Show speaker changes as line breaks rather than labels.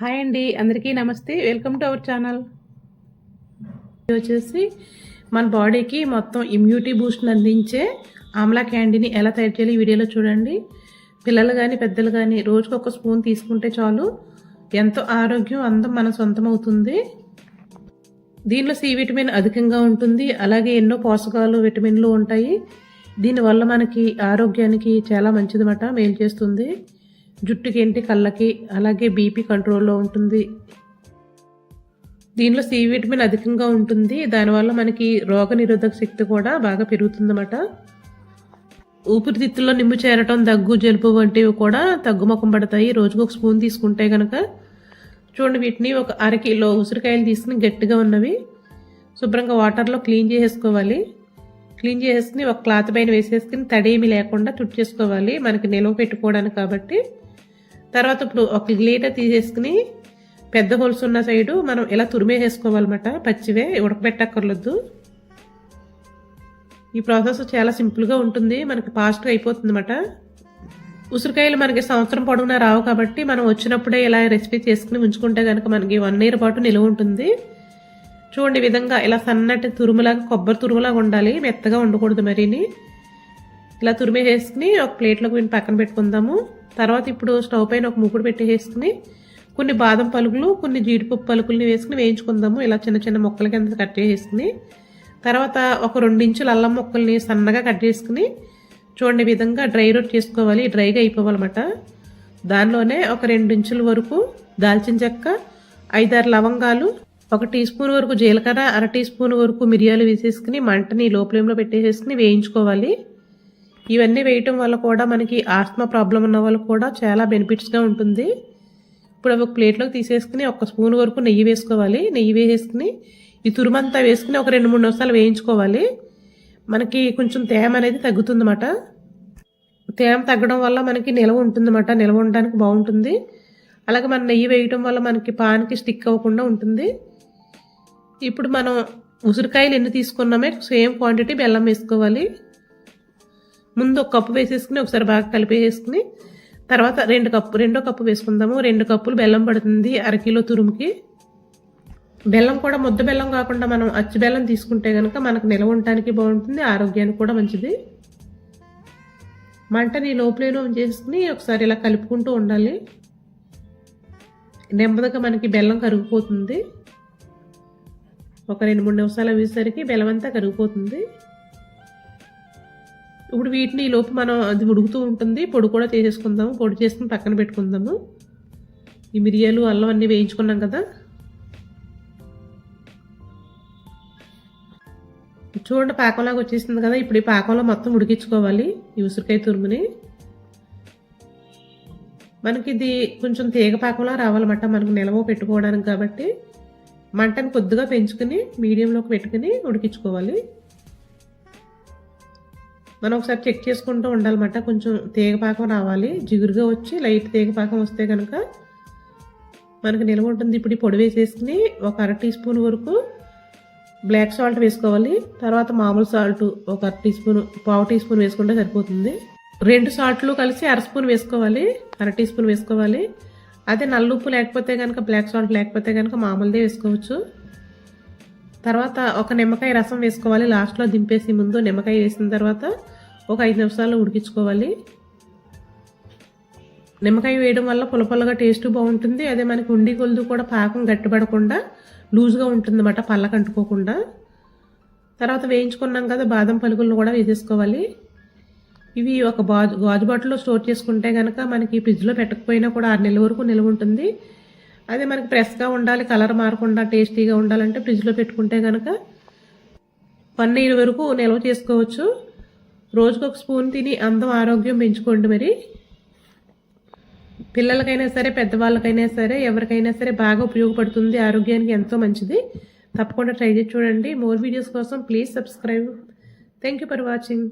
Hi అండి అందరికీ నమస్తే. వెల్కమ్ టు అవర్ ఛానల్ వచ్చేసి మన బాడీకి మొత్తం ఇమ్యూనిటీ బూస్ట్ని అందించే ఆమ్లా క్యాండీని ఎలా తయారు చేయాలి వీడియోలో చూడండి. పిల్లలు కానీ పెద్దలు కానీ రోజుకు ఒక స్పూన్ తీసుకుంటే చాలు. ఎంతో ఆరోగ్యం అందం మన సొంతం అవుతుంది. దీనిలో సి విటమిన్ అధికంగా ఉంటుంది. అలాగే ఎన్నో పోషకాలు విటమిన్లు ఉంటాయి. దీనివల్ల మనకి ఆరోగ్యానికి చాలా మంచిదన్నమాట మేలు చేస్తుంది. జుట్టుకి ఏంటి కళ్ళకి? అలాగే బీపీ కంట్రోల్లో ఉంటుంది. దీనిలో సి విటమిన్ అధికంగా ఉంటుంది. దానివల్ల మనకి రోగ నిరోధక శక్తి కూడా బాగా పెరుగుతుందన్నమాట. ఊపిరితిత్తుల్లో నిమ్ము చేరటం దగ్గు జలుబు వంటివి కూడా తగ్గుముఖం పడతాయి. రోజుకు ఒక స్పూన్ తీసుకుంటే కనుక చూడండి వీటిని ఒక అర కిలో ఉసిరికాయలు తీసుకుని గట్టిగా ఉన్నవి. శుభ్రంగా వాటర్లో క్లీన్ చేసేసుకోవాలి. క్లీన్ చేసేసుకుని ఒక క్లాత్ పైన వేసేసుకుని తడేమి లేకుండా తుడిచేసుకోవాలి. మనకి నిల్వ పెట్టుకోవడానికి కాబట్టి. తర్వాత ఇప్పుడు ఒక లీటర్ తీసేసుకుని పెద్ద హోల్స్ ఉన్న సైడు మనం ఇలా తురిమేసేసుకోవాలన్నమాట పచ్చివే ఉడకబెట్టక్కర్లేదు ఈ ప్రాసెస్ చాలా సింపుల్గా ఉంటుంది మనకి ఫాస్ట్గా అయిపోతుంది అన్నమాట ఉసిరికాయలు మనకి సంవత్సరం పొడవునా రావు కాబట్టి మనం వచ్చినప్పుడే ఇలా రెసిపీ చేసుకుని ఉంచుకుంటే కనుక మనకి వన్ ఇయర్ పాటు నిలువ ఉంటుంది. చూడండి విధంగా ఇలా సన్నటి తురుములాగా కొబ్బరి తురుములాగా ఉండాలి మెత్తగా ఉండకూడదు మరీని. ఇలా తురిమే వేసుకుని ఒక ప్లేట్లోకి పక్కన పెట్టుకుందాము. తర్వాత ఇప్పుడు స్టవ్ పైన ఒక ముగ్గుడు పెట్టేసుకుని కొన్ని బాదం పలుకులు కొన్ని జీడిపప్పు పలుకుల్ని వేసుకుని వేయించుకుందాము. ఇలా చిన్న చిన్న మొక్కల కింద కట్ చేసేసుకుని తర్వాత ఒక రెండించులు అల్లం మొక్కల్ని సన్నగా కట్ చేసుకుని చూడండి విధంగా డ్రై రోట్ చేసుకోవాలి. డ్రైగా అయిపోవాలన్నమాట. దానిలోనే ఒక రెండు ఇంచుల వరకు దాల్చిన చెక్క ఐదారు లవంగాలు ఒక టీ స్పూన్ వరకు జీలకర్ర అర టీ స్పూన్ వరకు మిరియాలు వేసేసుకుని మంటని లో ఫ్లేమ్లో పెట్టేసేసుకుని వేయించుకోవాలి. ఇవన్నీ వేయటం వల్ల కూడా మనకి ఆస్మా ప్రాబ్లం ఉన్న వాళ్ళు కూడా చాలా బెనిఫిట్స్గా ఉంటుంది. ఇప్పుడు ఒక ప్లేట్లోకి తీసేసుకుని ఒక స్పూన్ వరకు నెయ్యి వేసుకోవాలి. నెయ్యి వేసేసుకుని ఈ తురుమంతా వేసుకుని ఒక రెండు మూడు నిమిషాలు వేయించుకోవాలి. మనకి కొంచెం తేమ అనేది తగ్గుతుందన్నమాట. తేమ తగ్గడం వల్ల మనకి నిల్వ ఉంటుందన్నమాట. నిల్వ ఉండడానికి బాగుంటుంది. అలాగే మన నెయ్యి వేయటం వల్ల మనకి పాన్కి స్టిక్ అవ్వకుండా ఉంటుంది. ఇప్పుడు మనం ఉసిరికాయలు ఎన్ని తీసుకున్నామే సేమ్ క్వాంటిటీ బెల్లం వేసుకోవాలి. ముందు ఒక కప్పు వేసేసుకుని ఒకసారి బాగా కలిపేసుకుని తర్వాత రెండు కప్పు రెండో కప్పు వేసుకుందాము. రెండు కప్పులు బెల్లం పడుతుంది అరకిలో తురుముకి. బెల్లం కూడా ముద్ద బెల్లం కాకుండా మనం అచ్చు బెల్లం తీసుకుంటే కనుక మనకు నిలవ ఉండటానికి బాగుంటుంది ఆరోగ్యానికి కూడా మంచిది. మంటని లోపలేనో చేసుకుని ఒకసారి ఇలా కలుపుకుంటూ ఉండాలి. నెమ్మదిగా మనకి బెల్లం కరిగిపోతుంది. ఒక రెండు మూడు నిమిషాలు అయ్యేసరికి బెల్లం అంతా కరిగిపోతుంది. ఇప్పుడు వీటిని లోపు మనం అది ఉడుకుతూ ఉంటుంది. పొడి కూడా చేసేసుకుందాము. పొడి చేసుకుని పక్కన పెట్టుకుందాము. ఈ మిరియాలు అల్లం అన్నీ వేయించుకున్నాం కదా. చూడండి పాకంలాగా వచ్చేసింది కదా. ఇప్పుడు ఈ పాకంలో మొత్తం ఉడికించుకోవాలి ఈ ఉసిరికాయ తురుముని. మనకి ఇది కొంచెం తీగ పాకంలా రావాలన్నమాట. మనకు నిలవ పెట్టుకోవడానికి కాబట్టి మంటను కొద్దిగా పెంచుకుని మీడియంలోకి పెట్టుకుని ఉడికించుకోవాలి. మనం ఒకసారి చెక్ చేసుకుంటూ ఉండాలన్నమాట. కొంచెం తీగపాకం రావాలి. జిగురుగా వచ్చి లైట్ తీగపాకం వస్తే కనుక మనకు నిల్వ ఉంటుంది. ఇప్పుడు పొడి వేసేసుకుని ఒక అర టీ స్పూన్ వరకు బ్లాక్ సాల్ట్ వేసుకోవాలి. తర్వాత మామూలు సాల్ట్ ఒక అర టీ స్పూన్ పావు టీ స్పూన్ వేసుకుంటే సరిపోతుంది. రెండు సాల్ట్లు కలిసి అర స్పూన్ వేసుకోవాలి. అర టీ స్పూన్ వేసుకోవాలి. అదే నల్ల ఉప్పు లేకపోతే కనుక బ్లాక్ సాల్ట్ లేకపోతే కనుక మామూలుదే వేసుకోవచ్చు. తర్వాత ఒక నిమ్మకాయ రసం వేసుకోవాలి. లాస్ట్లో దింపేసి ముందు నిమ్మకాయ వేసిన తర్వాత ఒక ఐదు నిమిషాలు ఉడికించుకోవాలి. నిమ్మకాయ వేయడం వల్ల పులపలగా టేస్ట్ బాగుంటుంది. అదే మనకి ఉండి గొలుదు కూడా పాకం గట్టిపడకుండా లూజ్గా ఉంటుందన్నమాట పళ్ళకు అంటుకోకుండా. తర్వాత వేయించుకున్నాం కదా బాదం పలుకులను కూడా వేసేసుకోవాలి. ఇవి ఒక బాజు గాజు బాటిల్లో స్టోర్ చేసుకుంటే కనుక మనకి ఫ్రిడ్జ్లో పెట్టకపోయినా కూడా ఆరు నెలల వరకు నిల్వ ఉంటుంది. అదే మనకి ఫ్రెష్గా ఉండాలి కలర్ మారకుండా టేస్టీగా ఉండాలంటే ఫ్రిడ్జ్లో పెట్టుకుంటే కనుక వన్ ఇయర్ వరకు నిల్వ చేసుకోవచ్చు. రోజుకు ఒక స్పూన్ తిని అందం ఆరోగ్యం పెంచుకోండి మరి. పిల్లలకైనా సరే పెద్దవాళ్ళకైనా సరే ఎవరికైనా సరే బాగా ఉపయోగపడుతుంది ఆరోగ్యానికి ఎంతో మంచిది. తప్పకుండా ట్రై చేసి చూడండి. మోర్ వీడియోస్ కోసం please subscribe thank you for watching